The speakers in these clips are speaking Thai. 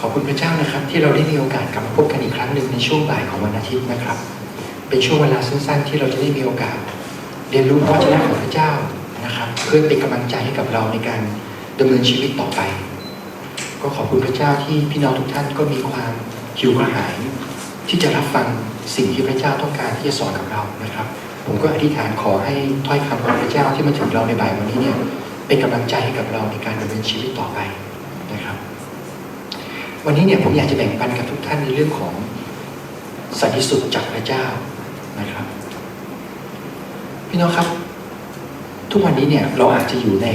ขอบคุณพระเจ้านะครับ ที่เราได้มีโอกาสกลับมาพบกันอีกครั้งหนึ่งในช่วงบ่ายของวันอาทิตย์นะครับ เป็นช่วงเวลาสั้นๆ ที่เราจะได้มีโอกาส เรียนรู้พระวจนะของพระเจ้านะครับ เพื่อเป็นกำลังใจให้กับเราในการดำเนินชีวิตต่อไป ก็ขอบคุณพระเจ้าที่พี่น้องทุกท่านก็มีความหิวกระหาย ที่จะรับฟังสิ่งที่พระเจ้าต้องการที่จะสอนกับเรานะครับ ผมก็อธิษฐานขอให้ถ้อยคำของพระเจ้าที่มาถึงเราในบ่ายวันนี้เนี่ยเป็นกำลังใจให้กับเราในการดำเนินชีวิตต่อไป วันนี้เนี่ยผมอยากจะแบ่งปันกับทุกท่านในเรื่องของสันติสุขจากพระเจ้านะครับ พี่น้องครับ ทุกวันนี้เนี่ยเราอาจจะอยู่ใน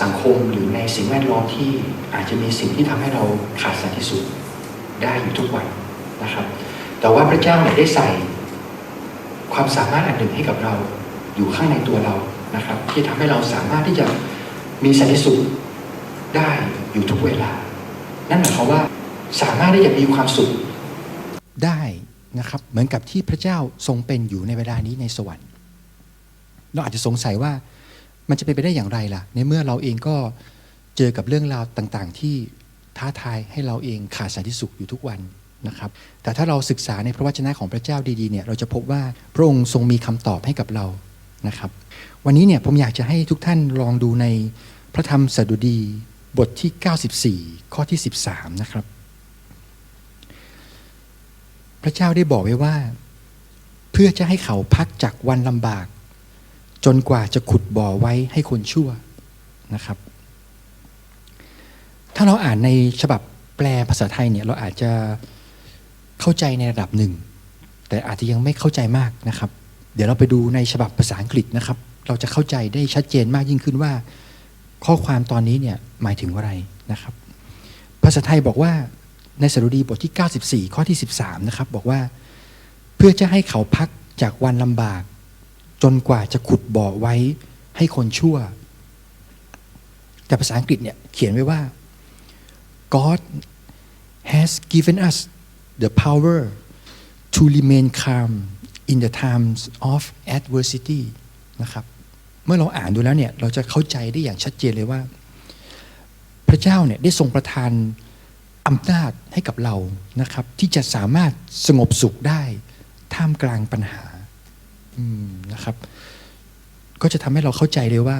สังคมหรือในสิ่งแวดล้อมที่อาจจะมีสิ่งที่ทำให้เราขาดสันติสุขได้อยู่ทุกวันนะครับ แต่ว่าพระเจ้าเนี่ยได้ใส่ความสามารถอันหนึ่งให้กับเราอยู่ข้างในตัวเรานะครับ ที่ทำให้เราสามารถที่จะมีสันติสุขได้อยู่ทุกเวลา นั่นหมายความว่า สามารถที่จะมีความสุขได้นะครับ เหมือนกับที่พระเจ้าทรงเป็นอยู่ในเวลานี้ในสวรรค์ เราอาจจะสงสัยว่ามันจะเป็นไปได้อย่างไรล่ะ ในเมื่อเราเองก็เจอกับเรื่องราวต่างๆ ที่ท้าทายให้เราเองขาดสันติสุขอยู่ทุกวันนะครับ แต่ถ้าเราศึกษาในพระวจนะของพระเจ้าดีๆเนี่ยเราจะพบว่าพระองค์ทรงมีคำตอบให้กับเรานะครับ วันนี้เนี่ยผมอยากจะให้ทุกท่านลองดูในพระธรรมสดุดีบทที่ 94 ข้อที่ 13 นะครับ พระเจ้าได้บอกไว้ว่า เพื่อจะให้เขาพักจากวันลำบาก จนกว่าจะขุดบ่อไว้ให้คนชั่วนะครับ ถ้าเราอ่านในฉบับแปลภาษาไทยเนี่ยเราอาจจะเข้าใจในระดับหนึ่ง แต่อาจจะยังไม่เข้าใจมากนะครับ เดี๋ยวเราไปดูในฉบับภาษาอังกฤษนะครับ เราจะเข้าใจได้ชัดเจนมากยิ่งขึ้นว่า ข้อความตอนนี้เนี่ยหมายถึงอะไรนะครับ ภาษาไทยบอกว่า ในสดุดีบทที่ 94 ข้อที่ 13 นะครับ บอกว่า เพื่อจะให้เขาพักจากวันลำบาก จนกว่าจะขุดบ่อไว้ให้คนชั่ว แต่ภาษาอังกฤษเนี่ยเขียนไว้ว่า God has given us the power to remain calm in the times of adversity นะครับ เมื่อเราอ่านดูแล้วเนี่ย เราจะเข้าใจได้อย่างชัดเจนเลยว่า พระเจ้าเนี่ยได้ทรงประทาน อำนาจให้กับเรานะครับ ที่จะสามารถสงบสุขได้ท่ามกลางปัญหานะครับ ก็จะทำให้เราเข้าใจเลยว่า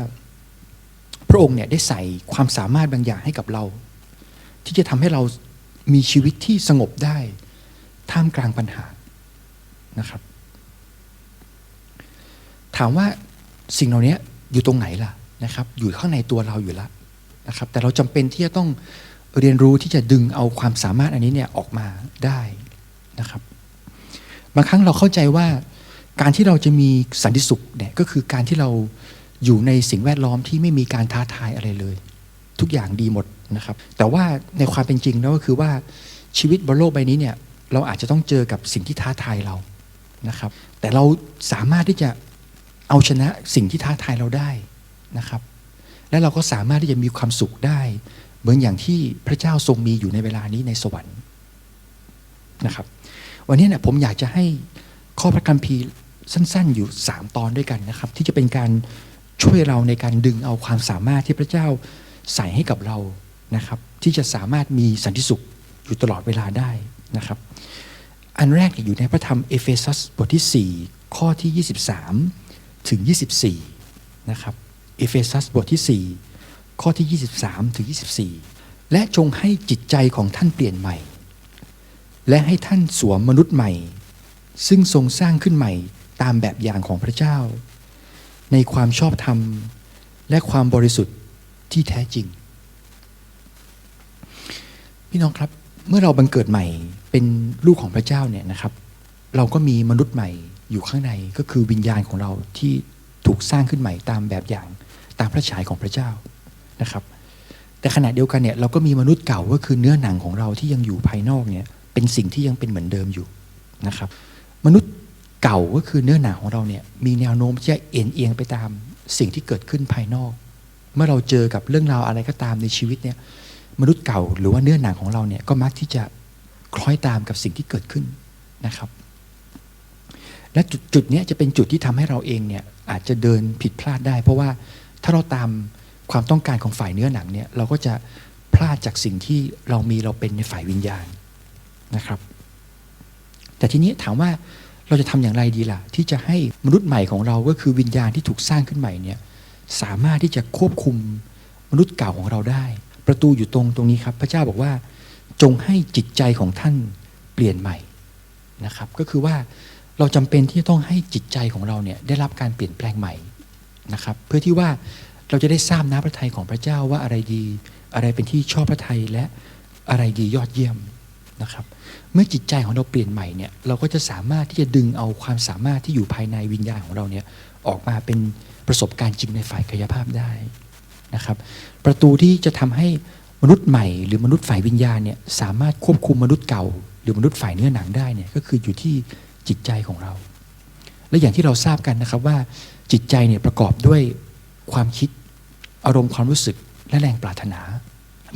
พระองค์เนี่ยได้ใส่ความสามารถบางอย่างให้กับเรา ที่จะทำให้เรามีชีวิตที่สงบได้ ท่ามกลางปัญหานะครับ ถามว่าสิ่งเหล่านี้อยู่ตรงไหนล่ะนะครับ อยู่ข้างในตัวเราอยู่แล้วนะครับ แต่เราจำเป็นที่จะต้อง เรียนรู้ที่จะดึงเอาความสามารถอันนี้เนี่ยออกมาได้นะครับ บางครั้งเราเข้าใจว่าการที่เราจะมีสันติสุขเนี่ยก็คือการที่เราอยู่ในสิ่งแวดล้อมที่ไม่มีการท้าทายอะไรเลย ทุกอย่างดีหมดนะครับ แต่ว่าในความเป็นจริงแล้วก็คือว่าชีวิตบนโลกใบนี้เนี่ยเราอาจจะต้องเจอกับสิ่งที่ท้าทายเรานะครับ แต่เราสามารถที่จะเอาชนะสิ่งที่ท้าทายเราได้นะครับ และเราก็สามารถที่จะมีความสุขได้ เหมือนอย่างที่พระเจ้าทรงมีอยู่ในเวลานี้ในสวรรค์นะครับ วันนี้เนี่ยผมอยากจะให้ข้อพระคัมภีร์สั้น ๆ อยู่ 3 ตอนด้วยกันนะครับ ที่จะเป็นการช่วยเราในการดึงเอาความสามารถที่พระเจ้าใส่ให้กับเรานะครับ ที่จะสามารถมีสันติสุขอยู่ตลอดเวลาได้นะครับ อันแรกอยู่ในพระธรรมเอเฟซัสบทที่ 4 ข้อที่ 23 ถึง 24 นะครับเอเฟซัสบทที่ 4 ข้อที่ 23ถึง24 และจงให้จิตใจของท่านเปลี่ยนใหม่ และให้ท่านสวมมนุษย์ใหม่ ซึ่งทรงสร้างขึ้นใหม่ตามแบบอย่างของพระเจ้า ในความชอบธรรม และความบริสุทธิ์ที่แท้จริง พี่น้องครับเมื่อเราบังเกิดใหม่เป็นลูกของพระเจ้าเนี่ยนะครับ เราก็มีมนุษย์ใหม่อยู่ข้างในก็คือวิญญาณของเราที่ถูกสร้างขึ้นใหม่ตามแบบอย่างตามพระฉายของพระเจ้า นะครับ แต่ขณะเดียวกันเนี่ยเราก็มีมนุษย์เก่าก็คือเนื้อหนังของเราที่ยังอยู่ภายนอกเนี่ยเป็นสิ่งที่ยังเป็นเหมือนเดิมอยู่นะครับ มนุษย์เก่าก็คือเนื้อหนังของเราเนี่ยมีแนวโน้มที่จะเอ็นเอียงไปตามสิ่งที่เกิดขึ้นภายนอก เมื่อเราเจอกับเรื่องราวอะไรก็ตามในชีวิตเนี่ยมนุษย์เก่าหรือว่าเนื้อหนังของเราเนี่ยก็มักที่จะคล้อยตามกับสิ่งที่เกิดขึ้นนะครับ และจุดจุดนี้จะเป็นจุดที่ทำให้เราเองเนี่ยอาจจะเดินผิดพลาดได้ เพราะว่าถ้าเราตาม ความต้องการของฝ่ายเนื้อหนังเนี่ยเราก็จะพลาดจากสิ่งที่เรามีเราเป็นในฝ่ายวิญญาณนะครับ แต่ทีนี้ถามว่าเราจะทำอย่างไรดีล่ะ ที่จะให้มนุษย์ใหม่ของเราก็คือวิญญาณที่ถูกสร้างขึ้นใหม่เนี่ยสามารถที่จะควบคุมมนุษย์เก่าของเราได้ ประตูอยู่ตรงตรงนี้ครับ พระเจ้าบอกว่า จงให้จิตใจของท่านเปลี่ยนใหม่นะครับ ก็คือว่าเราจำเป็นที่จะต้องให้จิตใจของเราเนี่ยได้รับการเปลี่ยนแปลงใหม่นะครับ เพื่อที่ว่า เราจะได้ทราบน้ำพระทัยของพระเจ้าว่าอะไรดีอะไรเป็นที่ชอบพระทัยและอะไรดียอดเยี่ยมนะครับ เมื่อจิตใจของเราเปลี่ยนใหม่เนี่ยเราก็จะสามารถที่จะดึงเอาความสามารถที่อยู่ภายในวิญญาณของเราเนี่ยออกมาเป็นประสบการณ์จริงในฝ่ายกายภาพได้นะครับ ประตูที่จะทำให้มนุษย์ใหม่ หรือมนุษย์ฝ่ายวิญญาณเนี่ยสามารถควบคุมมนุษย์เก่า หรือมนุษย์ฝ่ายเนื้อหนังได้เนี่ยก็คืออยู่ที่จิตใจของเรา และอย่างที่เราทราบกันนะครับว่าจิตใจเนี่ยประกอบด้วยความคิด อารมณ์ความรู้สึกและแรงปรารถนา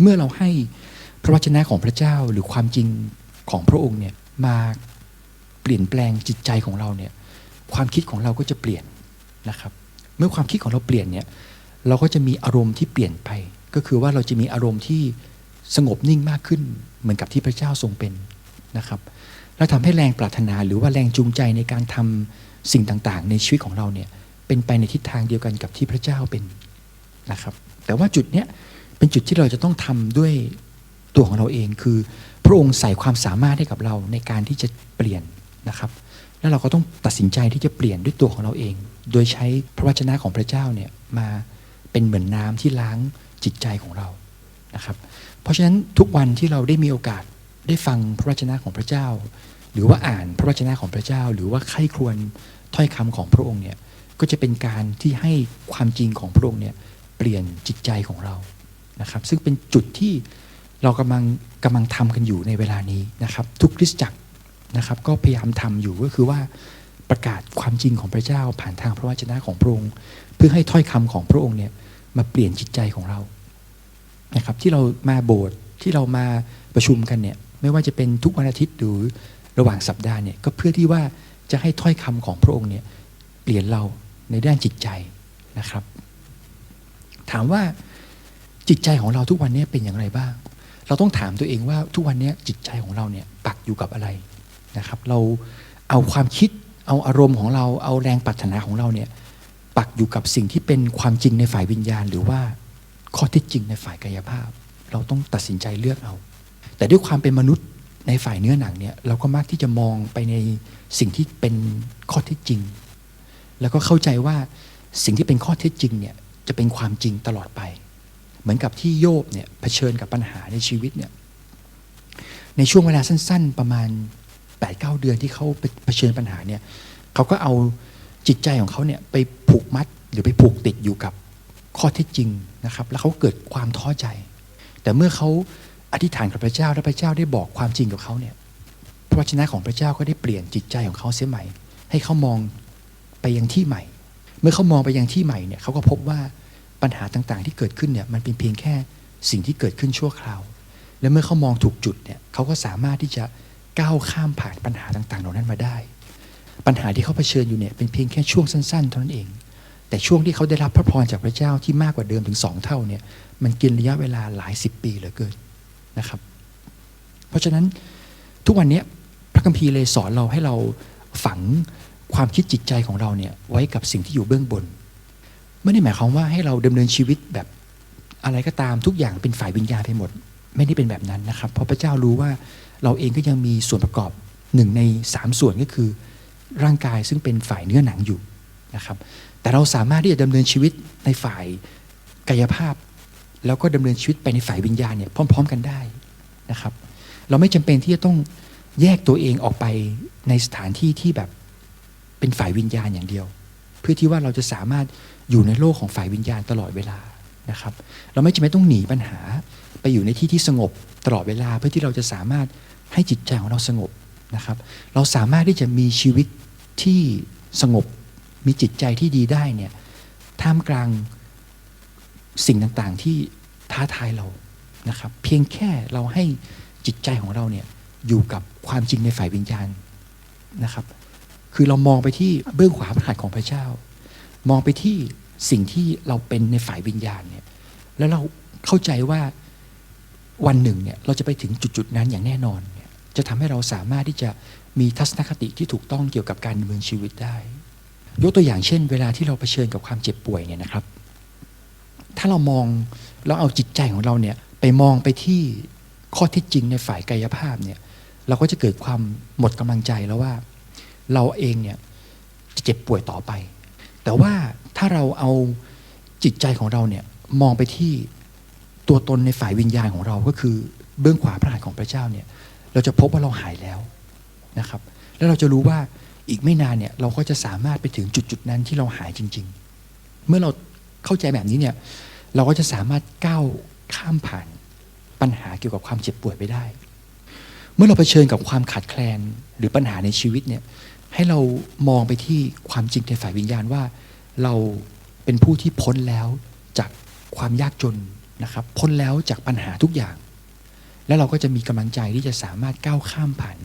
เมื่อเราให้พระวจนะของพระเจ้าหรือความจริงของพระองค์เนี่ยมาเปลี่ยนแปลงจิตใจของเราเนี่ยความคิดของเราก็จะเปลี่ยนนะครับ เมื่อความคิดของเราเปลี่ยนเนี่ยเราก็จะมีอารมณ์ที่เปลี่ยนไป ก็คือว่าเราจะมีอารมณ์ที่สงบนิ่งมากขึ้น เหมือนกับที่พระเจ้าทรงเป็นนะครับแล้วทำให้แรงปรารถนาหรือว่าแรงจูงใจในการทำสิ่งต่างๆ ในชีวิตของเราเนี่ยเป็นไปในทิศทางเดียวกันกับที่พระเจ้าเป็น นะครับ แต่ว่าจุดเนี้ยเป็นจุดที่เราจะต้องทำด้วยตัวของเราเองคือ พระองค์ใส่ความสามารถให้กับเราในการที่จะเปลี่ยนนะครับ แล้วเราก็ต้องตัดสินใจที่จะเปลี่ยนด้วยตัวของเราเอง โดยใช้พระวจนะของพระเจ้าเนี่ยมาเป็นเหมือนน้ำที่ล้างจิตใจของเรานะครับ เพราะฉะนั้นทุกวันที่เราได้มีโอกาสได้ฟังพระวจนะของพระเจ้า หรือว่าอ่านพระวจนะของพระเจ้า หรือว่าใคร่ครวญถ้อยคำของพระองค์เนี่ยก็จะเป็นการที่ให้ความจริงของพระองค์เนี่ย ปลี่ยนจิตใจของเรานะครับซึ่งเป็นจุดที่เรากำลังกำลังทำกันอยู่ในเวลานี้นะครับ ทุกคริสตจักรนะครับ ก็พยายามทำอยู่ก็คือว่าประกาศความจริงของพระเจ้าผ่านทางพระวจนะของพระองค์ เพื่อให้ถ้อยคำของพระองค์เนี่ยมาเปลี่ยนจิตใจของเรานะครับที่เรามาโบสถ์ที่เรามาประชุมกันเนี่ยไม่ว่าจะเป็นทุกวันอาทิตย์หรือระหว่างสัปดาห์เนี่ยก็เพื่อที่ว่าจะให้ถ้อยคำของพระองค์เนี่ยเปลี่ยนเราในด้านจิตใจนะครับ ถามว่าจิตใจของเราทุกวันนี้เป็นอย่างไรบ้าง เราต้องถามตัวเองว่าทุกวันนี้จิตใจของเราเนี่ยปักอยู่กับอะไรนะครับ เราเอาความคิดเอาอารมณ์ของเราเอาแรงปรารถนาของเราเนี่ยปักอยู่กับสิ่งที่เป็นความจริงในฝ่ายวิญญาณ หรือว่าข้อเท็จจริงในฝ่ายกายภาพ เราต้องตัดสินใจเลือกเอา แต่ด้วยความเป็นมนุษย์ในฝ่ายเนื้อหนังเนี่ยเราก็มักที่จะมองไปในสิ่งที่เป็นข้อเท็จจริง แล้วก็เข้าใจว่าสิ่งที่เป็นข้อเท็จจริงเนี่ย จะเป็นความจริงตลอดไป เหมือนกับที่โยบเนี่ยเผชิญกับปัญหาในชีวิตเนี่ยในช่วงเวลาสั้น ๆ ประมาณ8ปดเเดือนที่เขาเผชิญปัญหาเนี่ยเขาก็เอาจิตใจของเขาเนี่ยไปผูกมัดหรือไปผูกติดอยู่กับข้อเท็จจริงนะครับ แล้วเขาเกิดความท้อใจ แต่เมื่อเขาอธิษฐานกับพระเจ้าและพระเจ้าได้บอกความจริงกับเขาเนี่ยพระวจนะของพระเจ้าก็ได้เปลี่ยนจิตใจของเขาเสียใหม่ ให้เขามองไปยังที่ใหม่ เมื่อเขามองไปยังที่ใหม่เนี่ยเขาก็พบว่าปัญหาต่างๆ ที่เกิดขึ้นเนี่ยมันเป็นเพียงแค่สิ่งที่เกิดขึ้นชั่วคราว และเมื่อเขามองถูกจุดเนี่ยเขาก็สามารถที่จะก้าวข้ามผ่านปัญหาต่างๆ เหล่านั้นมาได้ ปัญหาที่เขาเผชิญอยู่เนี่ยเป็นเพียงแค่ช่วงสั้นๆเท่านั้นเอง แต่ช่วงที่เขาได้รับพระพรจากพระเจ้าที่มากกว่าเดิมถึงสองเท่าเนี่ยมันกินระยะเวลาหลายสิบปีเหลือเกินนะครับ เพราะฉะนั้นทุกวันนี้พระคัมภีร์เลยสอนเราให้เราฝัง ความคิดจิตใจของเราเนี่ยไว้กับสิ่งที่อยู่เบื้องบน ไม่ได้หมายความว่าให้เราดำเนินชีวิตแบบอะไรก็ตามทุกอย่างเป็นฝ่ายวิญญาณไปหมด ไม่ได้เป็นแบบนั้นนะครับ เพราะพระเจ้ารู้ว่าเราเองก็ยังมีส่วนประกอบหนึ่งในสามส่วนก็คือ ร่างกายซึ่งเป็นฝ่ายเนื้อหนังอยู่นะครับ แต่เราสามารถที่จะดำเนินชีวิตในฝ่ายกายภาพ แล้วก็ดำเนินชีวิตไปในฝ่ายวิญญาณเนี่ยพร้อม ๆ กันได้นะครับ เราไม่จำเป็นที่จะต้องแยกตัวเองออกไปในสถานที่ที่แบบ เป็นฝ่ายวิญญาณอย่างเดียว เพื่อที่ว่าเราจะสามารถอยู่ในโลกของฝ่ายวิญญาณตลอดเวลานะครับ เราไม่จำเป็นต้องหนีปัญหา ไปอยู่ในที่ที่สงบตลอดเวลาเพื่อที่เราจะสามารถให้จิตใจของเราสงบนะครับ เราสามารถที่จะมีชีวิตที่สงบมีจิตใจที่ดีได้เนี่ยท่ามกลางสิ่งต่างๆที่ท้าทายเรานะครับ เพียงแค่เราให้จิตใจของเราเนี่ยอยู่กับความจริงในฝ่ายวิญญาณนะครับ คือเรามองไปที่เบื้องขวาพระหัตถ์ของพระเจ้า มองไปที่สิ่งที่เราเป็นในฝ่ายวิญญาณเนี่ยแล้วเราเข้าใจว่าวันหนึ่งเนี่ยเราจะไปถึงจุดๆนั้นอย่างแน่นอนเนี่ยจะทำให้เราสามารถที่จะมีทัศนคติที่ถูกต้องเกี่ยวกับการดำเนินชีวิตได้ ยกตัวอย่างเช่น เวลาที่เราเผชิญกับความเจ็บป่วยเนี่ยนะครับ ถ้าเรามองเราเอาจิตใจของเราเนี่ยไปมองไปที่ข้อเท็จจริงในฝ่ายกายภาพเนี่ยเราก็จะเกิดความหมดกำลังใจแล้วว่า เราเองเนี่ยจะเจ็บป่วยต่อไป แต่ว่าถ้าเราเอาจิตใจของเราเนี่ยมองไปที่ตัวตนในฝ่ายวิญญาณของเราก็คือเบื้องขวาพระหัตถ์ของพระเจ้าเนี่ย เราจะพบว่าเราหายแล้วนะครับ แล้วเราจะรู้ว่าอีกไม่นานเนี่ยเราก็จะสามารถไปถึงจุดจุดๆนั้นที่เราหายจริง ๆ เมื่อเราเข้าใจแบบนี้เนี่ยเราก็จะสามารถก้าวข้ามผ่านปัญหาเกี่ยวกับความเจ็บป่วยไปได้ เมื่อเราเผชิญกับความขาดแคลนหรือปัญหาในชีวิตเนี่ย ให้เรามองไปที่ความจริงในฝ่ายวิญญาณว่า เราเป็นผู้ที่พ้นแล้วจากความยากจนนะครับพ้นแล้วจากปัญหาทุกอย่าง แล้วเราก็จะมีกำลังใจที่จะสามารถก้าวข้ามผ่าน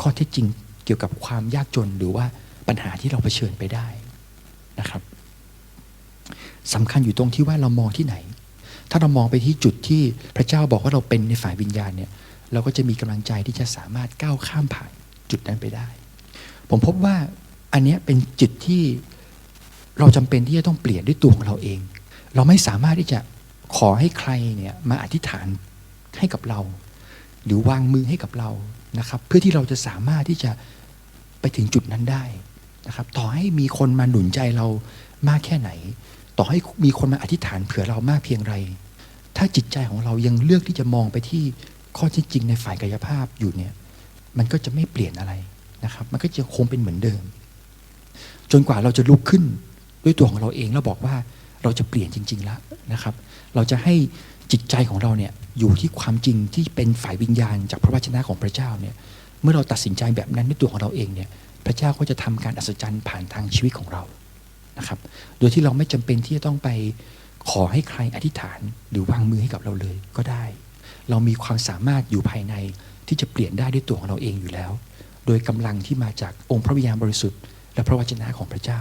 ข้อเท็จจริงเกี่ยวกับความยากจนหรือว่าปัญหาที่เราเผชิญไปได้นะครับสำคัญอยู่ตรงที่ว่าเรามองที่ไหน ถ้าเรามองไปที่จุดที่พระเจ้าบอกว่าเราเป็นในฝ่ายวิญญาณเนี่ยเราก็จะมีกำลังใจที่จะสามารถก้าวข้ามผ่านจุดนั้นไปได้ ผมพบว่าอันนี้เป็นจุดที่เราจำเป็นที่จะต้องเปลี่ยนด้วยตัวของเราเอง เราไม่สามารถที่จะขอให้ใครเนี่ยมาอธิษฐานให้กับเรา หรือวางมือให้กับเรานะครับ เพื่อที่เราจะสามารถที่จะไปถึงจุดนั้นได้นะครับ ต่อให้มีคนมาหนุนใจเรามากแค่ไหน ต่อให้มีคนมาอธิษฐานเผื่อเรามากเพียงไร ถ้าจิตใจของเรายังเลือกที่จะมองไปที่ข้อท็จจริงในฝ่ายกายภาพอยู่เนี่ย มันก็จะไม่เปลี่ยนอะไร นะครับ มันก็จะคงเป็นเหมือนเดิม จนกว่าเราจะลุกขึ้นด้วยตัวของเราเองแล้วบอกว่าเราจะเปลี่ยนจริง ๆ แล้วนะครับ เราจะให้จิตใจของเราเนี่ยอยู่ที่ความจริงที่เป็นฝ่ายวิญญาณ จากพระวจนะของพระเจ้าเนี่ยเมื่อเราตัดสินใจแบบนั้นด้วยตัวของเราเองเนี่ยพระเจ้าก็จะทำการอัศจรรย์ผ่านทางชีวิตของเรานะครับ โดยที่เราไม่จำเป็นที่จะต้องไปขอให้ใครอธิษฐานหรือวางมือให้กับเราเลยก็ได้ เรามีความสามารถอยู่ภายในที่จะเปลี่ยนได้ด้วยตัวของเราเองอยู่แล้ว โดยกำลังที่มาจากองค์พระวิญญาณบริสุทธิ์ และพระวจนะของพระเจ้า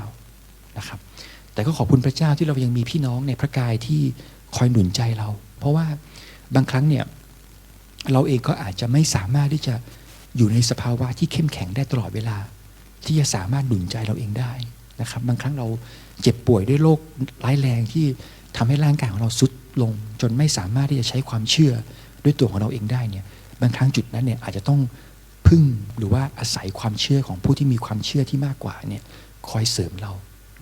นะครับ แต่ก็ขอบคุณพระเจ้าที่เรายังมีพี่น้องในพระกายที่คอยหนุนใจเรา เพราะว่าบางครั้งเนี่ยเราเองก็อาจจะไม่สามารถที่จะอยู่ในสภาวะที่เข้มแข็งได้ตลอดเวลา ที่จะสามารถหนุนใจเราเองได้นะครับบางครั้งเราเจ็บป่วยด้วยโรคร้ายแรงที่ทำให้ร่างกายของเราสุดลง จนไม่สามารถที่จะใช้ความเชื่อด้วยตัวของเราเองได้เนี่ยบางครั้งจุดนั้นเนี่ยอาจจะต้อง พึ่งหรือว่าอาศัยความเชื่อของผู้ที่มีความเชื่อที่มากกว่าเนี่ยคอยเสริมเรา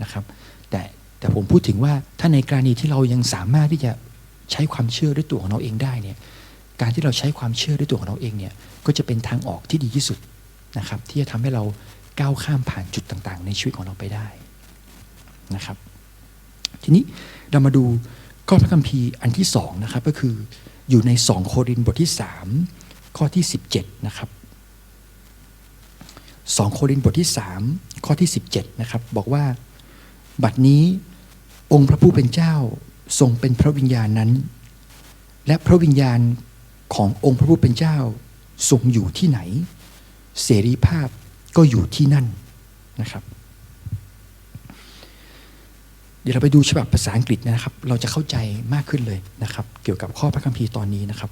นะครับ แต่แต่ผมพูดถึงว่าถ้าในกรณีที่เรายังสามารถที่จะใช้ความเชื่อด้วยตัวของเราเองได้เนี่ยการที่เราใช้ความเชื่อด้วยตัวของเราเองเนี่ยก็จะเป็นทางออกที่ดีที่สุดนะครับ ที่จะทำให้เราก้าวข้ามผ่านจุดต่างๆ ในชีวิตของเราไปได้นะครับ ทีนี้เรามาดูข้อพระคัมภีร์อันที่สองนะครับก็คืออยู่ในสองโครินธ์บทที่สามข้อที่สิบเจ็ดนะครับ สองโครินธ์บทที่สามข้อที่สิบเจ็ดนะครับ บอกว่า บัดนี้องค์พระผู้เป็นเจ้าทรงเป็นพระวิญญาณนั้น และพระวิญญาณขององค์พระผู้เป็นเจ้าทรงอยู่ที่ไหน เสรีภาพก็อยู่ที่นั่นนะครับ เดี๋ยวเราไปดูฉบับภาษาอังกฤษนะครับ เราจะเข้าใจมากขึ้นเลยนะครับ เกี่ยวกับข้อพระคัมภีร์ตอนนี้นะครับ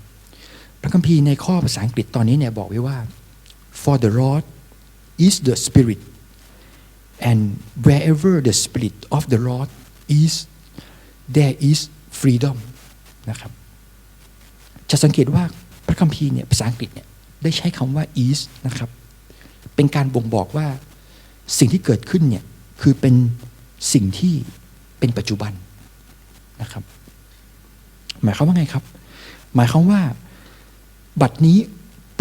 พระคัมภีร์ในข้อภาษาอังกฤษตอนนี้เนี่ยบอกไว้ว่า for the Lord is the Spirit and wherever the Spirit of the Lord is there is freedom นะครับ จะสังเกตว่าพระคัมภีร์เนี่ยภาษาอังกฤษเนี่ยได้ใช้คำว่า is นะครับ เป็นการบ่งบอกว่าสิ่งที่เกิดขึ้นเนี่ยคือเป็นสิ่งที่เป็นปัจจุบันนะครับ หมายความว่าไงครับ หมายความว่า บัดนี้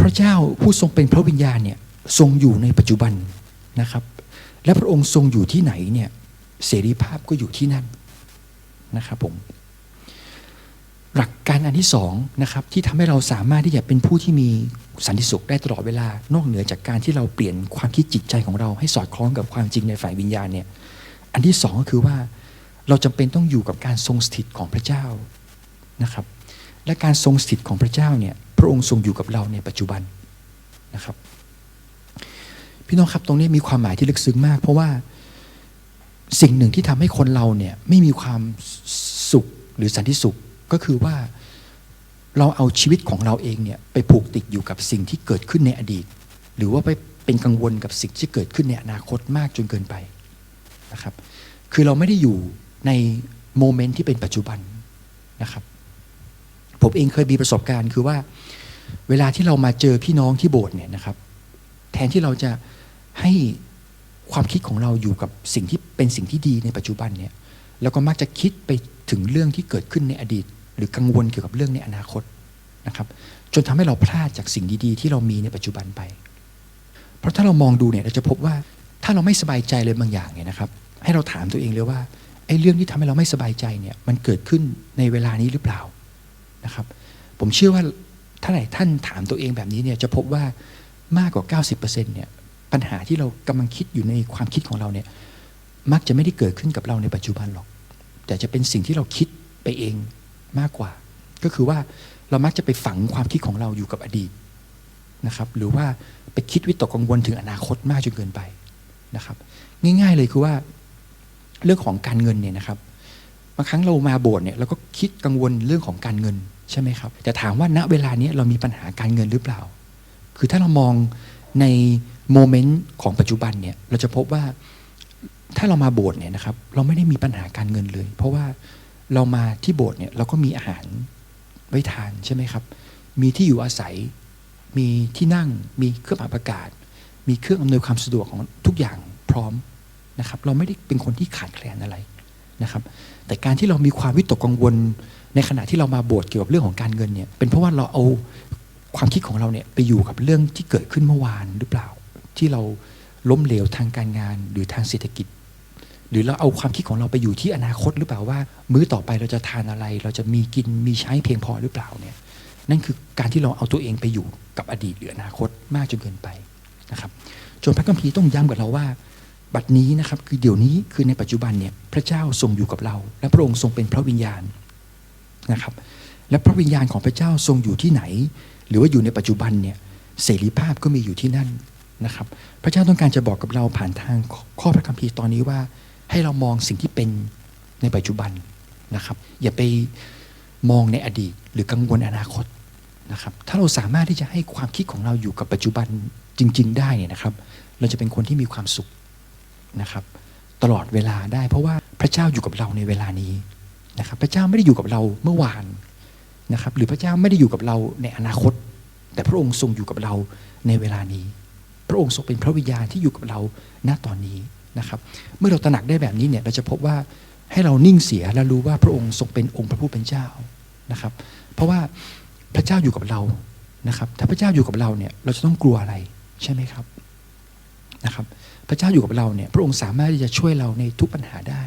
พระเจ้าผู้ทรงเป็นพระวิญญาณเนี่ย ทรงอยู่ในปัจจุบันนะครับ และพระองค์ทรงอยู่ที่ไหนเนี่ยเสรีภาพก็อยู่ที่นั่นนะครับผมหลักการอันที่สองนะครับที่ทำให้เราสามารถที่จะเป็นผู้ที่มีสันติสุขได้ตลอดเวลา นอกเหนือจากการที่เราเปลี่ยนความคิดจิตใจของเราให้สอดคล้องกับความจริงในฝ่ายวิญญาณเนี่ยอันที่สองก็คือว่าเราจำเป็นต้องอยู่กับการทรงสถิตของพระเจ้านะครับ และการทรงสถิตของพระเจ้าเนี่ยพระองค์ทรงอยู่กับเราในปัจจุบันนะครับ พี่น้องครับตรงนี้มีความหมายที่ลึกซึ้งมาก เพราะว่าสิ่งหนึ่งที่ทำให้คนเราเนี่ยไม่มีความสุขหรือสันติสุขก็คือว่าเราเอาชีวิตของเราเองเนี่ยไปผูกติดอยู่กับสิ่งที่เกิดขึ้นในอดีต หรือว่าไปเป็นกังวลกับสิ่งที่เกิดขึ้นในอนาคตมากจนเกินไปนะครับ คือเราไม่ได้อยู่ในโมเมนต์ที่เป็นปัจจุบันนะครับ ผมเองเคยมีประสบการณ์คือว่า เวลาที่เรามาเจอพี่น้องที่โบสถ์เนี่ยนะครับ แทนที่เราจะ ให้ความคิดของเราอยู่กับสิ่งที่เป็นสิ่งที่ดีในปัจจุบันเนี่ยเราก็มักจะคิดไปถึงเรื่องที่เกิดขึ้นในอดีต หรือกังวลเกี่ยวกับเรื่องในอนาคตนะครับ จนทำให้เราพลาดจากสิ่งดีๆ ที่เรามีในปัจจุบันไป เพราะถ้าเรามองดูเนี่ยเราจะพบว่าถ้าเราไม่สบายใจเลยบางอย่างเนี่ยนะครับ ให้เราถามตัวเองเลยว่าไอ้เรื่องที่ทำให้เราไม่สบายใจเนี่ยมันเกิดขึ้นในเวลานี้หรือเปล่านะครับ ผมเชื่อว่าถ้าไหนท่านถามตัวเองแบบนี้เนี่ยจะพบว่ามากกว่า 90%เนี่ย ปัญหาที่เรากำลังคิดอยู่ในความคิดของเราเนี่ยมักจะไม่ได้เกิดขึ้นกับเราในปัจจุบันหรอก แต่จะเป็นสิ่งที่เราคิดไปเองมากกว่า ก็คือว่าเรามักจะไปฝังความคิดของเราอยู่กับอดีตนะครับ หรือว่าไปคิดวิตกกังวลถึงอนาคตมากจนเกินไปนะครับ ง่าย ๆเลยคือว่าเรื่องของการเงินเนี่ยนะครับบางครั้งเรามาโบสถ์เนี่ยเราก็คิดกังวลเรื่องของการเงินใช่ไหมครับแต่ถามว่าณเวลานี้เรามีปัญหาการเงินหรือเปล่า คือถ้าเรามองใน โมเมนต์ของปัจจุบันเนี่ยเราจะพบว่าถ้าเรามาโบสถ์เนี่ยนะครับ เราไม่ได้มีปัญหาการเงินเลย เพราะว่าเรามาที่โบสถ์เนี่ยเราก็มีอาหารไว้ทานใช่ไหมครับ มีที่อยู่อาศัย มีที่นั่ง มีเครื่องปรับอากาศ มีเครื่องอำนวยความสะดวกของทุกอย่างพร้อมนะครับ เราไม่ได้เป็นคนที่ขาดแคลนอะไรนะครับ แต่การที่เรามีความวิตกกังวล ในขณะที่เรามาโบสถ์เกี่ยวกับเรื่องของการเงินเนี่ยเป็นเพราะว่าเราเอาความคิดของเราเนี่ยไปอยู่กับเรื่องที่เกิดขึ้นเมื่อวานหรือเปล่า ที่เราล้มเหลวทางการงานหรือทางเศรษฐกิจ หรือเราเอาความคิดของเราไปอยู่ที่อนาคตหรือเปล่าว่า มื้อต่อไปเราจะทานอะไร เราจะมีกินมีใช้เพียงพอหรือเปล่าเนี่ยนั่นคือการที่เราเอาตัวเองไปอยู่กับอดีตหรืออนาคตมากจนเกินไปนะครับจนพระคัมภีร์ต้องย้ำกับเราว่า บัดนี้นะครับคือเดี๋ยวนี้คือในปัจจุบันเนี่ยพระเจ้าทรงอยู่กับเรา และพระองค์ทรงเป็นพระวิญญาณนะครับ และพระวิญญาณของพระเจ้าทรงอยู่ที่ไหน หรือว่าอยู่ในปัจจุบันเนี่ยเสรีภาพก็มีอยู่ที่นั่น นะครับ พระเจ้าต้องการจะบอกกับเราผ่านทางข้อพระคัมภีร์ตอนนี้ว่า ให้เรามองสิ่งที่เป็นในปัจจุบันนะครับ อย่าไปมองในอดีตหรือกังวลอนาคตนะครับ ถ้าเราสามารถที่จะให้ความคิดของเราอยู่กับปัจจุบันจริง ๆ ได้เนี่ยนะครับ เราจะเป็นคนที่มีความสุขนะครับ ตลอดเวลาได้ เพราะว่าพระเจ้าอยู่กับเราในเวลานี้นะครับ พระเจ้าไม่ได้อยู่กับเราเมื่อวานนะครับ หรือพระเจ้าไม่ได้อยู่กับเราในอนาคต แต่พระองค์ทรงอยู่กับเราในเวลานี้ ระองค์ทรงเป็นพระวิญญาณที่อยู่กับเราณตอนนี้นะครับ เมื่อเราตระหนักได้แบบนี้เนี่ยเราจะพบว่าให้เรานิ่งเสียและรู้ว่าพระองค์ทรงเป็นองค์พระผู้เป็นเจ้านะครับ เพราะว่าพระเจ้าอยู่กับเรานะครับ ถ้าพระเจ้าอยู่กับเราเนี่ยเราจะต้องกลัวอะไรใช่ไหมครับนะครับ พระเจ้าอยู่กับเราเนี่ยพระองค์สามารถที่จะช่วยเราในทุกปัญหาได้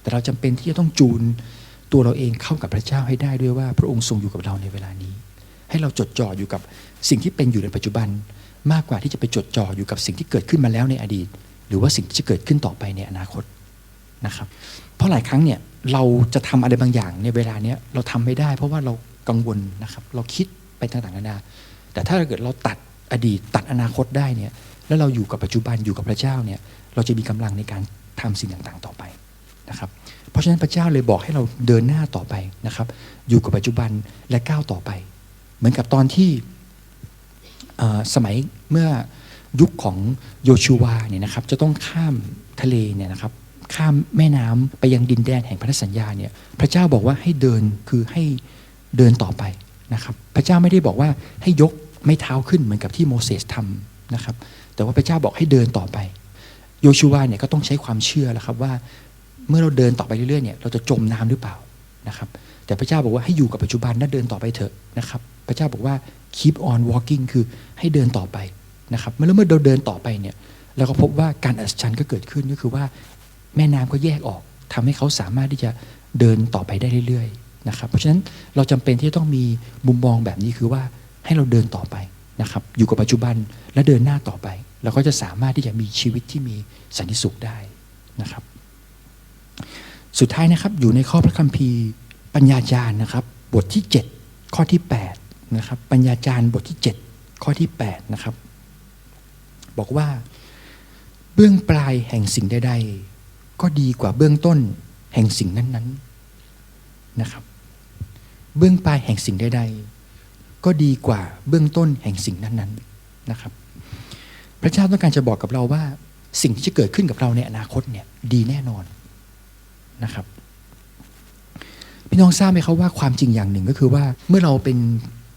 แต่เราจำเป็นที่จะต้องจูนตัวเราเองเข้ากับพระเจ้าให้ได้ด้วยว่าพระองค์ทรงอยู่กับเราในเวลานี้ ให้เราจดจ่ออยู่กับสิ่งที่เป็นอยู่ในปัจจุบัน มากกว่าที่จะไปจดจ่ออยู่กับสิ่งที่เกิดขึ้นมาแล้วในอดีต หรือว่าสิ่งที่จะเกิดขึ้นต่อไปในอนาคตนะครับ เพราะหลายครั้งเนี่ยเราจะทำอะไรบางอย่างในเวลาเนี้ยเราทำไม่ได้ เพราะว่าเรากังวลนะครับ เราคิดไปต่างๆนานา แต่ถ้าเกิดเราตัดอดีตตัดอนาคตได้เนี่ยแล้วเราอยู่กับปัจจุบันอยู่กับพระเจ้าเนี่ยเราจะมีกำลังในการทำสิ่งต่างๆ ต่อไปนะครับ เพราะฉะนั้นพระเจ้าเลยบอกให้เราเดินหน้าต่อไปนะครับ อยู่กับปัจจุบันและก้าวต่อไป เหมือนกับตอนที่ สมัยเมื่อยุคของโยชูวาเนี่ยนะครับจะต้องข้ามทะเลเนี่ยนะครับข้ามแม่น้ำไปยังดินแดนแห่งพันธสัญญาเนี่ยพระเจ้าบอกว่าให้เดินคือให้เดินต่อไปนะครับพระเจ้าไม่ได้บอกว่าให้ยกไม่เท้าขึ้นเหมือนกับที่โมเสสทำนะครับแต่ว่าพระเจ้าบอกให้เดินต่อไป โยชูวาเนี่ยก็ต้องใช้ความเชื่อแล้วครับว่าเมื่อเราเดินต่อไปเรื่อยๆเนี่ยเราจะจมน้ำหรือเปล่านะครับแต่พระเจ้าบอกว่าให้อยู่กับปัจจุบันและเดินต่อไปเถอะนะครับพระเจ้าบอกว่า keep on walking คือให้เดินต่อไปนะครับเมื่อเมื่อเราเดินต่อไปเนี่ยเราก็พบว่าการอัศจรรย์ก็เกิดขึ้นก็คือว่าแม่น้ำก็แยกออกทำให้เขาสามารถที่จะเดินต่อไปได้เรื่อยๆนะครับเพราะฉะนั้นเราจำเป็นที่จะต้องมีมุมมองแบบนี้คือว่าให้เราเดินต่อไปนะครับอยู่กับปัจจุบันและเดินหน้าต่อไปเราก็จะสามารถที่จะมีชีวิตที่มีสันติสุขได้นะครับ สุดท้ายนะครับอยู่ในข้อพระคัมภีร์ปัญญาจารย์นะครับ บทที่ 7 ข้อที่ 8 นะครับปัญญาจารย์บทที่ 7 ข้อที่8นะครับบอกว่า เบื้องปลายแห่งสิ่งใดๆก็ดีกว่าเบื้องต้นแห่งสิ่งนั้นๆนะครับ เบื้องปลายแห่งสิ่งใดๆก็ดีกว่าเบื้องต้นแห่งสิ่งนั้นๆนะครับ พระเจ้าต้องการจะบอกกับเราว่า สิ่งที่จะเกิดขึ้นกับเราในอนาคตเนี่ยดีแน่นอนนะครับพี่น้องทราบไหมครับว่าความจริงอย่างหนึ่งก็คือว่าเมื่อเราเป็น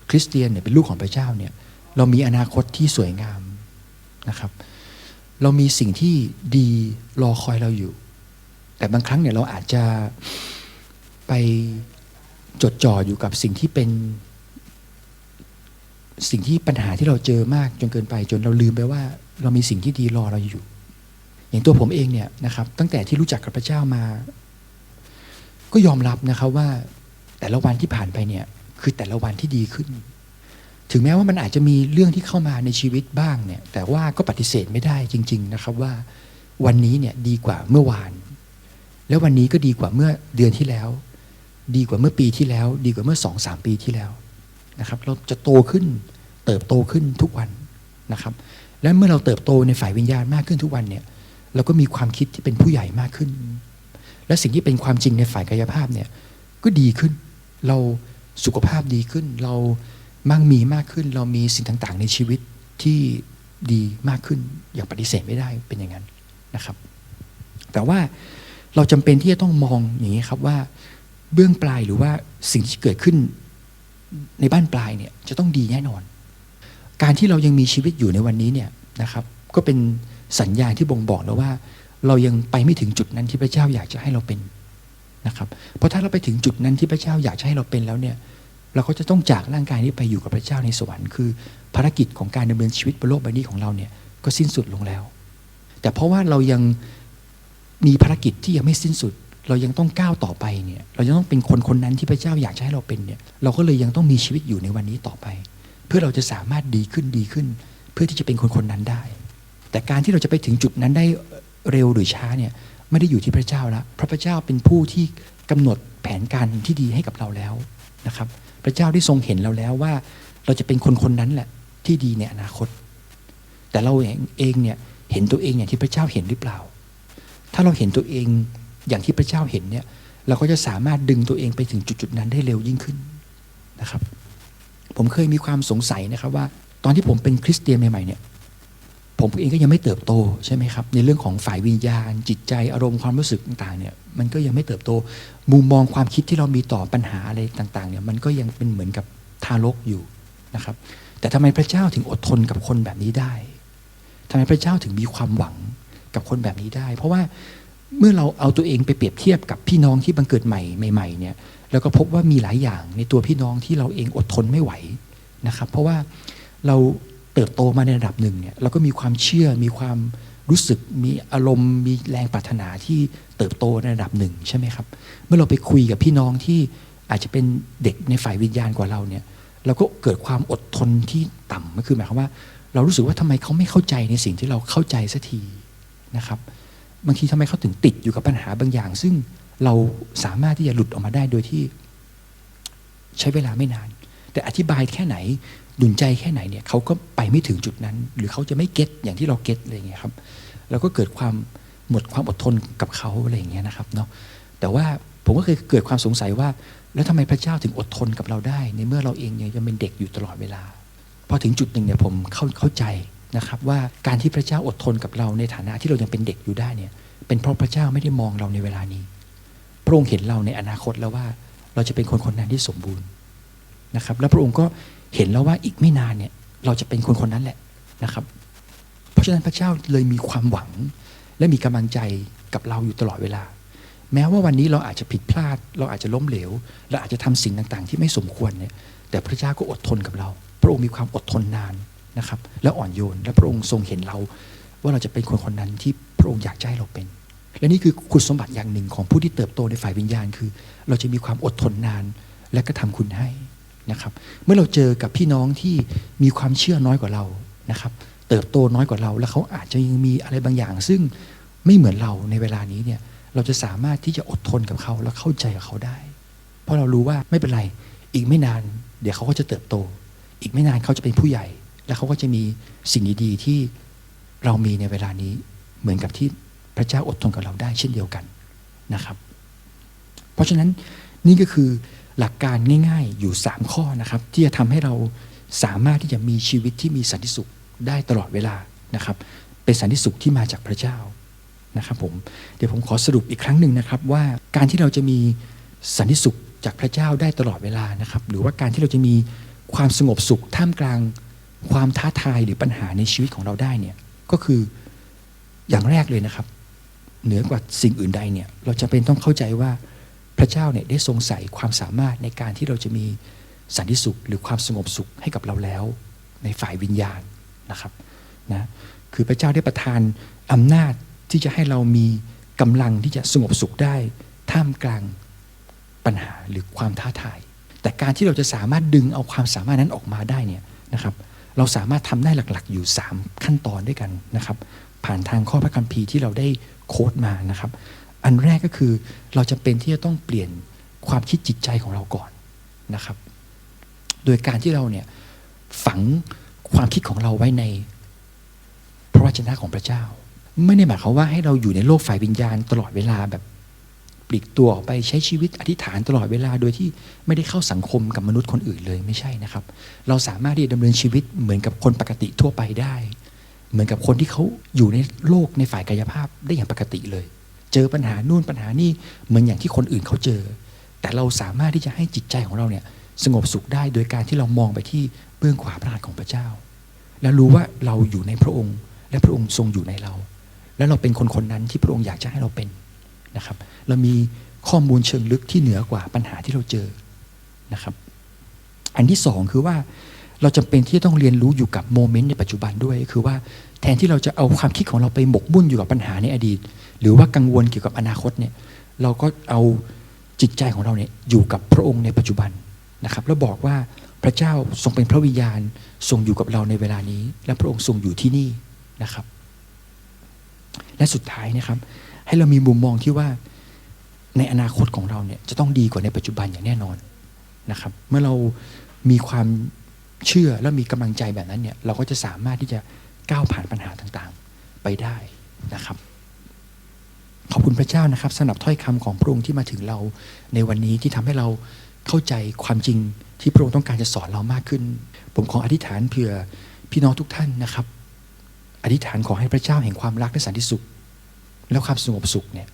คริสเตียนเนี่ยเป็นลูกของพระเจ้าเนี่ยเรามีอนาคตที่สวยงามนะครับ เรามีสิ่งที่ดีรอคอยเราอยู่ แต่บางครั้งเนี่ยเราอาจจะไปจดจ่ออยู่กับสิ่งที่เป็นสิ่งที่ปัญหาที่เราเจอมากจนเกินไป จนเราลืมไปว่า เรามีสิ่งที่ดีรอเราอยู่ อย่างตัวผมเองเนี่ยนะครับ ตั้งแต่ที่รู้จักกับพระเจ้ามา ก็ยอมรับนะครับว่าแต่ละวันที่ผ่านไปเนี่ย คือแต่ละวันที่ดีขึ้น ถึงแม้ว่ามันอาจจะมีเรื่องที่เข้ามาในชีวิตบ้างเนี่ยแต่ว่าก็ปฏิเสธไม่ได้จริง ๆนะครับว่า วันนี้เนี่ยดีกว่าเมื่อวาน แล้ววันนี้ก็ดีกว่าเมื่อเดือนที่แล้ว ดีกว่าเมื่อปีที่แล้ว ดีกว่าเมื่อสองสามปีที่แล้วนะครับเราจะโตขึ้นเติบโตขึ้นทุกวันนะครับ และเมื่อเราเติบโตในฝ่ายวิญญาณมากขึ้นทุกวันเนี่ยเราก็มีความคิดที่เป็นผู้ใหญ่มากขึ้น และสิ่งที่เป็นความจริงในฝ่ายกายภาพเนี่ยก็ดีขึ้น เรา สุขภาพดีขึ้น เรามั่งมีมากขึ้น เรามีสิ่งต่างๆ ในชีวิตที่ดีมากขึ้นอย่างปฏิเสธไม่ได้เป็นอย่างนั้นนะครับ แต่ว่าเราจำเป็นที่จะต้องมองอย่างนี้ครับว่าเบื้องปลายหรือว่าสิ่งที่เกิดขึ้นในบ้านปลายเนี่ยจะต้องดีแน่นอน การที่เรายังมีชีวิตอยู่ในวันนี้เนี่ยนะครับ ก็เป็นสัญญาณที่บ่งบอกแล้วว่า เรายังไปไม่ถึงจุดนั้นที่พระเจ้าอยากจะให้เราเป็น นะครับเพราะถ้าเราไปถึงจุดนั้นที่พระเจ้าอยากให้เราเป็นแล้วเนี่ยเราก็จะต้องจากร่างกายนี้ไปอยู่กับพระเจ้าในสวรรค์คือภารกิจของการดำเนินชีวิตบนโลกใบนี้ของเราเนี่ยก็สิ้นสุดลงแล้ว แต่เพราะว่าเรายังมีภารกิจที่ยังไม่สิ้นสุด เรายังต้องก้าวต่อไปเนี่ยเรายังต้องเป็นคนคนนั้นที่พระเจ้าอยากให้เราเป็นเนี่ยเราก็เลยยังต้องมีชีวิตอยู่ในวันนี้ต่อไป เพื่อเราจะสามารถดีขึ้นดีขึ้น เพื่อที่จะเป็นคนคนนั้นได้ แต่การที่เราจะไปถึงจุดนั้นได้เร็วหรือช้าเนี่ย ไม่ได้อยู่ที่พระเจ้าแล้วพระพระเจ้าเป็นผู้ที่กำหนดแผนการที่ดีให้กับเราแล้วนะครับ พระเจ้าได้ทรงเห็นเราแล้วว่า เราจะเป็นคนคนนั้นแหละที่ดีในอนาคต แต่เราเองเนี่ยเห็นตัวเองอย่างที่พระเจ้าเห็นหรือเปล่า ถ้าเราเห็นตัวเองอย่างที่พระเจ้าเห็นเนี่ยเราก็จะสามารถดึงตัวเองไปถึงจุดๆนั้นได้เร็วยิ่งขึ้นนะครับ ผมเคยมีความสงสัยนะครับว่า ตอนที่ผมเป็นคริสเตียนใหม่ๆเนี่ย ผมเองก็ยังไม่เติบโตใช่ไหมครับ ในเรื่องของฝ่ายวิญญาณ จิตใจอารมณ์ความรู้สึกต่างๆเนี่ยมันก็ยังไม่เติบโต มุมมองความคิดที่เรามีต่อปัญหาอะไรต่างๆเนี่ยมันก็ยังเป็นเหมือนกับทารกอยู่นะครับ แต่ทำไมพระเจ้าถึงอดทนกับคนแบบนี้ได้ทำไมพระเจ้าถึงมีความหวังกับคนแบบนี้ได้ เพราะว่าเมื่อเราเอาตัวเองไปเปรียบเทียบกับพี่น้องที่บังเกิดใหม่ใหม่ๆเนี่ยแล้วก็พบว่ามีหลายอย่างในตัวพี่น้องที่เราเองอดทนไม่ไหวนะครับ เพราะว่าเรา เติบโตมาในระดับหนึ่งเนี่ยเราก็มีความเชื่อมีความรู้สึกมีอารมณ์มีแรงปรารถนาที่เติบโตในระดับหนึ่งใช่ไหมครับ เมื่อเราไปคุยกับพี่น้องที่อาจจะเป็นเด็กในฝ่ายวิญญาณกว่าเราเนี่ยเราก็เกิดความอดทนที่ต่ำก็คือหมายความว่า เรารู้สึกว่าทำไมเขาไม่เข้าใจในสิ่งที่เราเข้าใจสักทีนะครับบางทีทำไมเขาถึงติดอยู่กับปัญหาบางอย่าง ซึ่งเราสามารถที่จะหลุดออกมาได้โดยที่ ใช้เวลาไม่นาน แต่อธิบายแค่ไหน ดุนใจแค่ไหนเนี่ยเขาก็ไปไม่ถึงจุดนั้น หรือเขาจะไม่เก็ตอย่างที่เราเก็ตอะไรอย่างเงี้ยครับเราก็เกิดความหมดความอดทนกับเขาอะไรอย่างเงี้ยนะครับเนาะแต่ว่าผมก็เคยเกิดความสงสัยว่า แล้วทำไมพระเจ้าถึงอดทนกับเราได้ ในเมื่อเราเองยังเป็นเด็กอยู่ตลอดเวลาพอถึงจุดหนึ่งเนี่ยผมเข้าเข้าใจนะครับว่าการที่พระเจ้าอดทนกับเราในฐานะที่เรายังเป็นเด็กอยู่ได้เนี่ยเป็นเพราะพระเจ้าไม่ได้มองเราในเวลานี้ พระองค์เห็นเราในอนาคตแล้วว่าเราจะเป็นคนคนนั้นที่สมบูรณ์นะครับ แล้วพระองค์ก็ เห็นแล้วว่าอีกไม่นานเนี่ย เราจะเป็นคนคนนั้นแหละนะครับ เพราะฉะนั้นพระเจ้าเลยมีความหวัง และมีกำลังใจกับเราอยู่ตลอดเวลา แม้ว่าวันนี้เราอาจจะผิดพลาด เราอาจจะล้มเหลวเราอาจจะทำสิ่งต่างๆ ที่ไม่สมควรเนี่ยแต่พระเจ้าก็อดทนกับเรา พระองค์มีความอดทนนานนะครับ และอ่อนโยนและพระองค์ทรงเห็นเรา ว่าเราจะเป็นคนคนนั้นที่พระองค์อยากให้เราเป็น และนี่คือคุณสมบัติอย่างหนึ่งของผู้ที่เติบโตในฝ่ายวิญญาณคือ เราจะมีความอดทนนานและก็ทำคุณให้ นะครับ เมื่อเราเจอกับพี่น้องที่มีความเชื่อน้อยกว่าเรานะครับ เติบโตน้อยกว่าเรา แล้วเขาอาจจะยังมีอะไรบางอย่าง ซึ่งไม่เหมือนเราในเวลานี้เนี่ยเราจะสามารถที่จะอดทนกับเขาและเข้าใจกับเขาได้ เพราะเรารู้ว่าไม่เป็นไร อีกไม่นาน เดี๋ยวเขาก็จะเติบโต อีกไม่นานเขาจะเป็นผู้ใหญ่ และเขาก็จะมีสิ่งดีๆที่เรามีในเวลานี้เหมือนกับที่พระเจ้าอดทนกับเราได้เช่นเดียวกันนะครับ เพราะฉะนั้นนี่ก็คือ หลักการง่ายๆอยู่ 3 ข้อนะครับที่จะทำให้เราสามารถที่จะมีชีวิตที่มีสันติสุขได้ตลอดเวลานะครับ เป็นสันติสุขที่มาจากพระเจ้านะครับผมเดี๋ยวผมขอสรุปอีกครั้งหนึ่งนะครับว่าการที่เราจะมีสันติสุขจากพระเจ้าได้ตลอดเวลานะครับ หรือว่าการที่เราจะมีความสงบสุขท่ามกลางความท้าทายหรือปัญหาในชีวิตของเราได้เนี่ยก็คืออย่างแรกเลยนะครับ เหนือกว่าสิ่งอื่นใดเนี่ยเราจะเป็นต้องเข้าใจว่า พระเจ้าเนี่ยได้ทรงใส่ความสามารถในการที่เราจะมีสันติสุข หรือความสงบสุขให้กับเราแล้ว ในฝ่ายวิญญาณนะครับนะคือพระเจ้าได้ประทานอำนาจที่จะให้เรามีกำลังที่จะสงบสุขได้ ท่ามกลางปัญหาหรือความท้าทาย แต่การที่เราจะสามารถดึงเอาความสามารถนั้นออกมาได้เนี่ยนะครับ เราสามารถทำได้หลักๆ อยู่ 3 ขั้นตอนด้วยกันนะครับ ผ่านทางข้อพระคัมภีร์ที่เราได้โค้ดมานะครับ อันแรกก็คือเราจะเป็นที่จะต้องเปลี่ยนความคิดจิตใจของเราก่อนนะครับ โดยการที่เราเนี่ยฝังความคิดของเราไว้ในพระวจนะของพระเจ้า ไม่ได้หมายความว่าให้เราอยู่ในโลกฝ่ายวิญญาณตลอดเวลาแบบปลีกตัวออกไปใช้ชีวิตอธิษฐานตลอดเวลาโดยที่ไม่ได้เข้าสังคมกับมนุษย์คนอื่นเลยไม่ใช่นะครับ เราสามารถที่จะดำเนินชีวิตเหมือนกับคนปกติทั่วไปได้ เหมือนกับคนที่เขาอยู่ในโลกในฝ่ายกายภาพได้อย่างปกติเลย เจอปัญหานู่นปัญหานี่เหมือนอย่างที่คนอื่นเขาเจอ แต่เราสามารถที่จะให้จิตใจของเราเนี่ยสงบสุขได้โดยการที่เรามองไปที่เบื้องขวาพระหัตถ์ของพระเจ้า แล้วรู้ว่าเราอยู่ในพระองค์ และพระองค์ทรงอยู่ในเรา แล้วเราเป็นคนคนนั้นที่พระองค์อยากจะให้เราเป็นนะครับ เรามีข้อมูลเชิงลึกที่เหนือกว่าปัญหาที่เราเจอนะครับ อันที่สองคือว่าเราจำเป็นที่จะต้องเรียนรู้อยู่กับโมเมนต์ในปัจจุบันด้วย คือว่าแทนที่เราจะเอาความคิดของเราไปหมกมุ่นอยู่กับปัญหาในอดีต หรือว่ากังวลเกี่ยวกับอนาคตเนี่ยเราก็เอาจิตใจของเราเนี่ยอยู่กับพระองค์ในปัจจุบันนะครับแล้วบอกว่าพระเจ้าทรงเป็นพระวิญญาณทรงอยู่กับเราในเวลานี้ และพระองค์ทรงอยู่ที่นี่นะครับ และสุดท้ายนะครับ ให้เรามีมุมมองที่ว่าในอนาคตของเราเนี่ยจะต้องดีกว่าในปัจจุบันอย่างแน่นอนนะครับ เมื่อเรามีความเชื่อและมีกำลังใจแบบนั้นเนี่ยเราก็จะสามารถที่จะก้าวผ่านปัญหาต่างๆไปได้นะครับ ขอบคุณพระเจ้านะครับสำหรับถ้อยคำของพระองค์ที่มาถึงเราในวันนี้ที่ทำให้เราเข้าใจความจริงที่พระองค์ต้องการจะสอนเรามากขึ้น ผมขออธิษฐานเผื่อพี่น้องทุกท่านนะครับ อธิษฐานขอให้พระเจ้าแห่งความรักและสันติสุข และความสงบสุขเนี่ย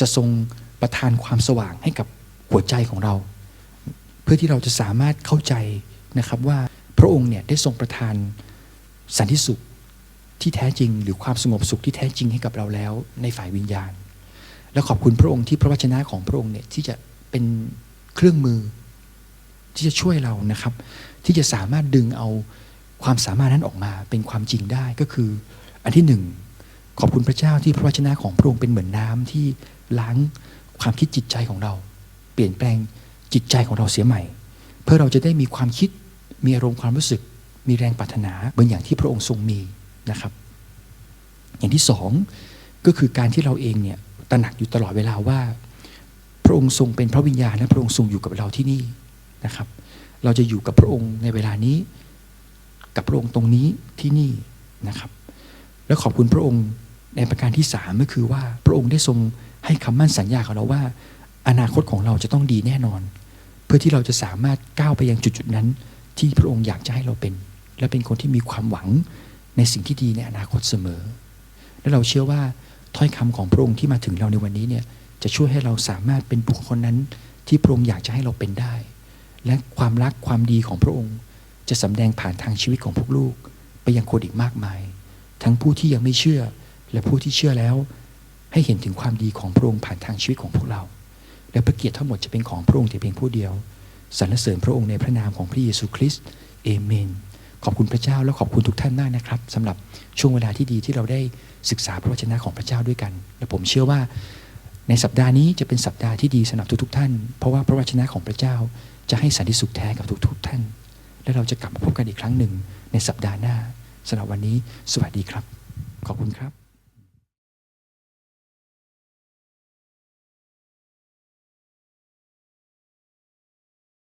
จะทรงประทานความสว่างให้กับหัวใจของเรา เพื่อที่เราจะสามารถเข้าใจนะครับว่าพระองค์เนี่ยได้ทรงประทานสันติสุข ที่แท้จริง หรือความสงบสุขที่แท้จริงให้กับเราแล้ว ในฝ่ายวิญญาณ และขอบคุณพระองค์ที่พระวจนะของพระองค์เนี่ยที่จะเป็นเครื่องมือ ที่จะช่วยเรานะครับ ที่จะสามารถดึงเอาความสามารถนั้นออกมาเป็นความจริงได้ก็คือ อันที่หนึ่งขอบคุณพระเจ้าที่พระวจนะของพระองค์เป็นเหมือนน้ำที่ล้างความคิดจิตใจของเรา เปลี่ยนแปลงจิตใจของเราเสียใหม่ เพื่อเราจะได้มีความคิดมีอารมณ์ความรู้สึก มีแรงปรารถนาเหมือนอย่างที่พระองค์ทรงมี นะครับ อย่างที่สองก็คือการที่เราเองเนี่ยตระหนักอยู่ตลอดเวลาว่า พระองค์ทรงเป็นพระวิญญาณและพระองค์ทรงอยู่กับเราที่นี่นะครับ เราจะอยู่กับพระองค์ในเวลานี้ กับพระองค์ตรงนี้ที่นี่นะครับ และขอบคุณพระองค์ในประการที่สามก็คือว่าพระองค์ได้ทรงให้คำมั่นสัญญากับเราว่า อนาคตของเราจะต้องดีแน่นอน เพื่อที่เราจะสามารถก้าวไปยังจุดๆนั้น ที่พระองค์อยากจะให้เราเป็น และเป็นคนที่มีความหวัง ในสิ่งที่ดีในอนาคตเสมอ และเราเชื่อว่าถ้อยคำของพระองค์ที่มาถึงเราในวันนี้เนี่ยจะช่วยให้เราสามารถเป็นบุคคลนั้น ที่พระองค์อยากจะให้เราเป็นได้ และความรักความดีของพระองค์ จะสำแดงผ่านทางชีวิตของพวกลูก ไปยังคนอีกมากมาย ทั้งผู้ที่ยังไม่เชื่อและผู้ที่เชื่อแล้ว ให้เห็นถึงความดีของพระองค์ผ่านทางชีวิตของพวกเรา และพระเกียรติทั้งหมดจะเป็นของพระองค์แต่เพียงผู้เดียวสรรเสริญพระองค์ในพระนามของพระเยซูคริสต์เอเมน ขอบคุณพระเจ้าและขอบคุณทุกท่านมากนะครับสำหรับช่วงเวลาที่ดีที่เราได้ศึกษาพระวจนะของพระเจ้าด้วยกัน และผมเชื่อว่า ในสัปดาห์นี้จะเป็นสัปดาห์ที่ดีสำหรับทุกๆท่าน เพราะว่าพระวจนะของพระเจ้าจะให้สันติสุขแท้กับทุกๆท่าน และเราจะกลับมาพบกันอีกครั้งหนึ่งในสัปดาห์หน้าสำหรับวันนี้ สวัสดีครับ ขอบคุณครับ